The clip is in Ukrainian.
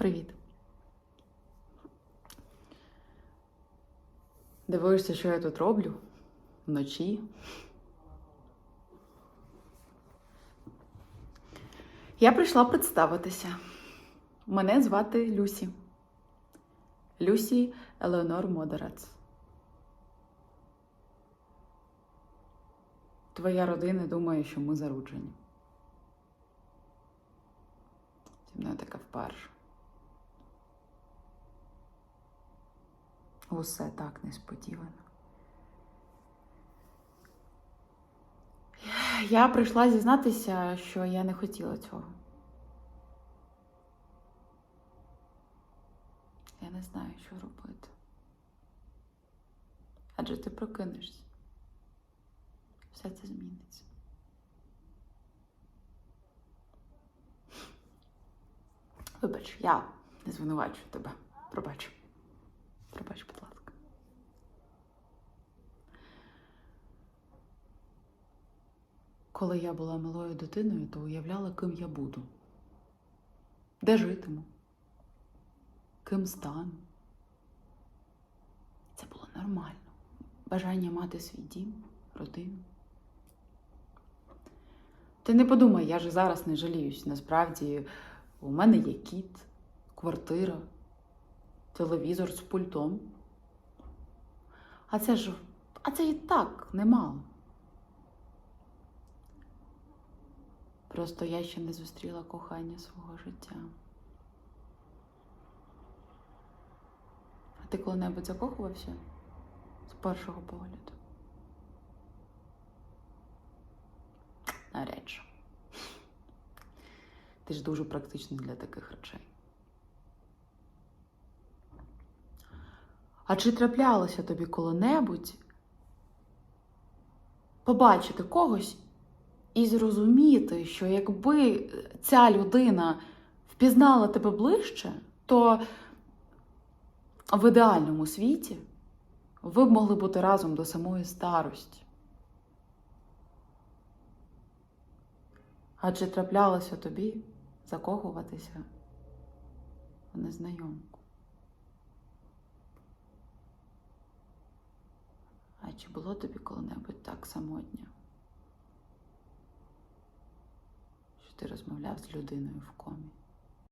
Привіт. Дивишся, що я тут роблю вночі. Я прийшла представитися. Мене звати Люсі. Люсі Елеонор Модерац. Твоя родина думає, що ми заруджені. Зі мною таке вперше. Усе так несподівано. Я прийшла зізнатися, що я не хотіла цього. Я не знаю, що робити. Адже ти прокинешся. Все це зміниться. Вибач, я не звинувачую тебе. Пробач. Пробач, будь ласка. Коли я була малою дитиною, то уявляла, ким я буду, де житиму, ким стану. Це було нормально. Бажання мати свій дім, родину. Ти не подумай, я ж зараз не жаліюсь. Насправді, у мене є кіт, квартира, телевізор з пультом. А це ж, а це і так немало. Просто я ще не зустріла кохання свого життя. А ти коли-небудь закохувався з першого погляду? Навряд чи. Ти ж дуже практичний для таких речей. А чи траплялося тобі коли-небудь побачити когось і зрозуміти, що якби ця людина впізнала тебе ближче, то в ідеальному світі ви б могли бути разом до самої старості. Адже траплялося тобі закохуватися в незнайомку. А чи було тобі коли-небудь так самотньо? Що ти розмовляв з людиною в комі?